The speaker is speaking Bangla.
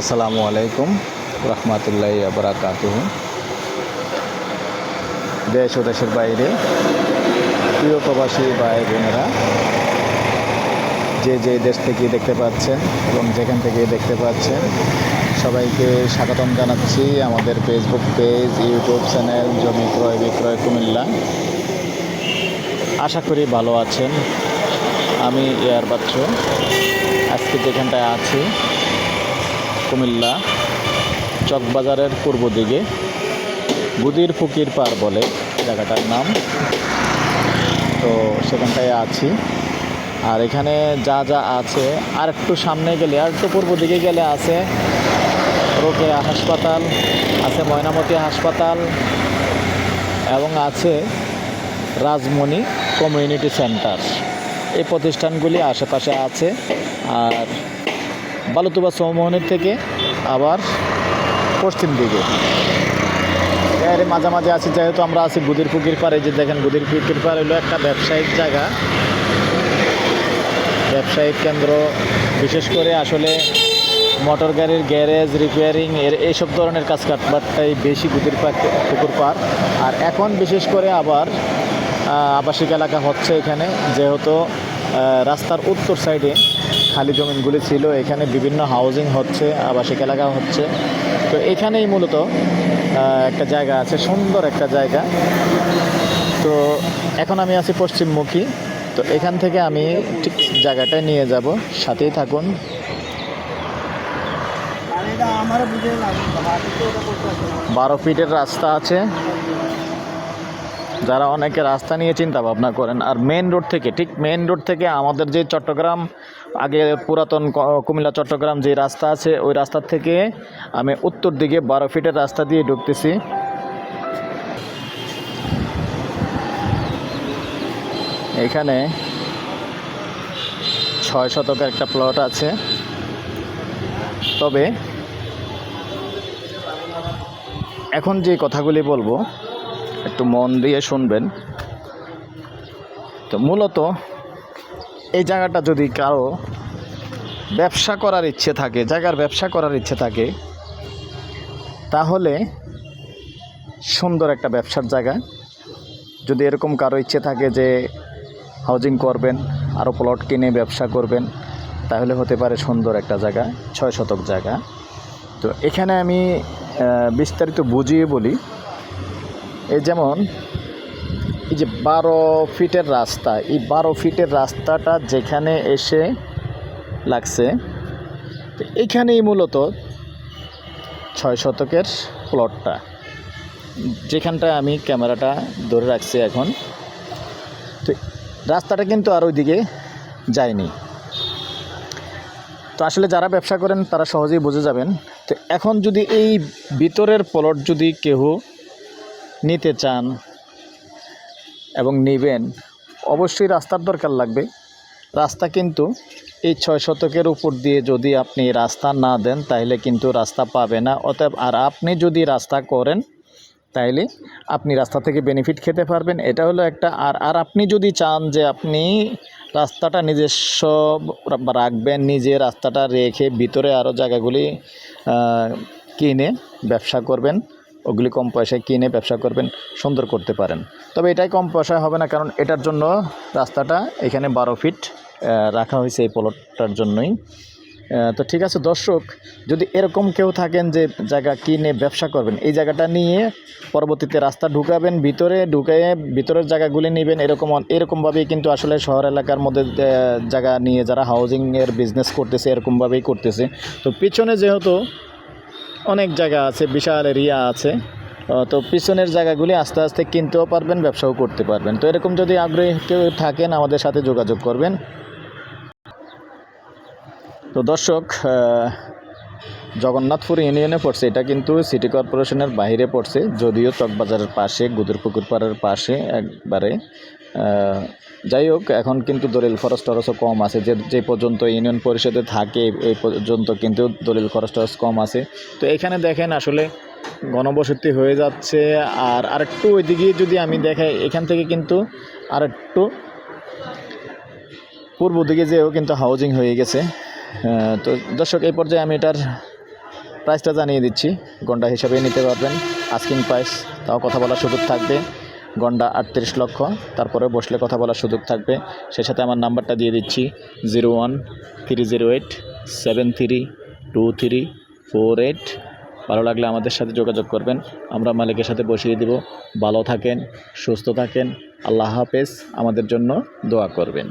আসসালামু আলাইকুম রহমতুল্লাহ আবরাকাতুহ দেশ ও দেশের বাইরে, প্রিয় প্রবাসী ভাই বোনেরা, যে যে দেশ থেকে দেখতে পাচ্ছেন এবং যেখান থেকে দেখতে পাচ্ছেন, সবাইকে স্বাগতম জানাচ্ছি আমাদের ফেসবুক পেজ ইউটিউব চ্যানেল জমি ক্রয় বিক্রয় কুমিল্লা। আশা করি ভালো আছেন। আমি এয়ার বাচ্চু আজকে যেখানটায় আছি কুমিল্লা চকবাজারের পূর্ব দিকে বুদির ফুকির পার বলে জায়গাটার নাম। তো সেখানটায় আছি। আর এখানে যা যা আছে, আর একটু সামনে গেলে, আর একটু পূর্ব দিকে গেলে আছে রোকেয়া হাসপাতাল, আছে ময়নামতি হাসপাতাল, এবং আছে রাজমণি কমিউনিটি সেন্টার। এই প্রতিষ্ঠানগুলি আশেপাশে আছে। আর বালুতুবা চৌমোহনের থেকে আবার পশ্চিম দিকে। এর মাঝামাঝি আছি, যেহেতু আমরা আছি গুদির পুকুর পাড়ে যে দেখেন গুদির পুকুর পাড় হলো একটা ব্যবসায়িক জায়গা। ব্যবসায়িক কেন্দ্র, বিশেষ করে আসলে মোটর গাড়ির গ্যারেজ রিপেয়ারিং এর এইসব ধরনের কাজ কাটবারটাই বেশি গুদির পাড় পুকুর পাড়। আর এখন বিশেষ করে আবার আবাসিক এলাকা হচ্ছে এখানে, যেহেতু রাস্তার উত্তর সাইডে খালি জমিনগুলি ছিল, এখানে বিভিন্ন হাউজিং হচ্ছে, আবাসিক এলাকা হচ্ছে। তো এখানেই মূলত একটা জায়গা আছে, সুন্দর একটা জায়গা। তো এখন আমি আছি পশ্চিমমুখী। তো এখান থেকে আমি ঠিক জায়গাটায় নিয়ে যাব, সাথেই থাকুন। বারো ফিটের রাস্তা আছে। যারা অনেকে রাস্তা নিয়ে চিন্তা ভাবনা করেন, আর মেন রোড থেকে, ঠিক মেন রোড থেকে আমাদের যে চট্টগ্রাম, আগে পুরাতন কুমিল্লা, চট্টগ্রাম যে রাস্তা আছে, ওই রাস্তা থেকে আমি উত্তর দিকে বারো ফিটের রাস্তা দিয়ে ঢুকতেছি। এখানে ছয় শতকের একটা প্লট আছে। তবে এখন যে কথাগুলি বলব একটু মন দিয়ে শুনবেন। তো মূলত এই জায়গাটা যদি কারও ব্যবসা করার ইচ্ছে থাকে, জায়গার ব্যবসা করার ইচ্ছে থাকে, তাহলে সুন্দর একটা ব্যবসার জায়গা। যদি এরকম কারও ইচ্ছে থাকে যে হাউজিং করবেন আরও প্লট কিনে ব্যবসা করবেন, তাহলে হতে পারে সুন্দর একটা জায়গা, ছয় শতক জায়গা। তো এখানে আমি বিস্তারিত বুঝিয়ে বলি। এই যেমন, এই যে বারো ফিটের রাস্তা, এই বারো ফিটের রাস্তাটা যেখানে এসে লাগছে, তো এইখানেই মূলত ছয় শতকের প্লটটা। যেখানটায় আমি ক্যামেরাটা ধরে রাখছি এখন। তো রাস্তাটা কিন্তু আর ওইদিকে যায়নি। তো আসলে যারা ব্যবসা করেন তারা সহজেই বুঝে যাবেন। তো এখন যদি এই ভিতরের প্লট যদি কেউ নিতে চান এবং নেবেন, অবশ্যই রাস্তার দরকার লাগবে। রাস্তা কিন্তু এই ছয় শতকের উপর দিয়ে যদি আপনি রাস্তা না দেন, তাহলে কিন্তু রাস্তা পাবে না। অতএব, আর আপনি যদি রাস্তা করেন, তাইলে আপনি রাস্তা থেকে বেনিফিট খেতে পারবেন। এটা হলো একটা, আর আর আপনি যদি চান যে আপনি রাস্তাটা নিজস্ব রাখবেন, নিজে রাস্তাটা রেখে ভিতরে আরও জায়গাগুলি কিনে ব্যবসা করবেন ওগুলি কম পয়সায় কিনে ব্যবসা করবেন, সুন্দর করতে পারেন। তবে এটাই কম পয়সায় হবে না, কারণ এটার জন্য রাস্তাটা এখানে বারো ফিট রাখা হয়েছে এই প্লটটার জন্যই। তো ঠিক আছে, দর্শক, যদি এরকম কেউ থাকেন যে জায়গা কিনে ব্যবসা করবেন, এই জায়গাটা নিয়ে পরবর্তীতে রাস্তা ঢুকাবেন, ভিতরে ঢুকিয়ে ভিতরের জায়গাগুলি নেবেন, এরকম এরকমভাবেই কিন্তু আসলে শহর এলাকার মধ্যে জায়গা নিয়ে যারা হাউজিংয়ের বিজনেস করতেছে, এরকমভাবেই করতেছে। তো পিছনে যেহেতু অনেক জায়গা আছে, বিশাল এরিয়া আছে। তো পিছনের জায়গাগুলি আস্তে আস্তে কিনতেও পারবেন, ব্যবসাও করতে পারবেন। তো এরকম যদি আগ্রহী কেউ থাকেন, আমাদের সাথে যোগাযোগ করবেন। তো দর্শক জগন্নাথপুর ইউনিয়নে পড়ছে। এটা কিন্তু সিটি কর্পোরেশনের বাইরে পড়ছে, যদিও চকবাজারের পাশে, গুদুরপুকুর পাড়ের পাশে একবারে। যাই হোক, এখন কিন্তু দলিল খরচ টরচও কম আছে। যে যে পর্যন্ত ইউনিয়ন পরিষদে থাকে, এই পর্যন্ত কিন্তু দলিল খরচ টরচ কম আছে। তো এখানে দেখেন আসলে গণবসতি হয়ে যাচ্ছে। আর আরেকটু ওইদিকে যদি আমি দেখাই, এখান থেকে কিন্তু আরেকটু পূর্ব দিকে যেও কিন্তু হাউজিং হয়ে গেছে। তো দর্শক, এই পর্যায়ে আমি এটার প্রাইসটা জানিয়ে দিচ্ছি। গন্ডা হিসাবে নিতে পারবেন। আস্কিং প্রাইস তাও কথা বলার সুযোগ থাকবে। গন্ডা আটত্রিশ লক্ষ। তারপরে বসলে কথা বলার সুযোগ থাকবে। সেই সাথে আমার নাম্বারটা দিয়ে দিচ্ছি, zero one three zero eight seven three two three four eight. ভালো লাগলে আমাদের সাথে যোগাযোগ করবেন। আমরা মালিকের সাথে বসিয়ে দিব। ভালো থাকেন, সুস্থ থাকেন। আল্লাহ হাফেজ। আমাদের জন্য দোয়া করবেন।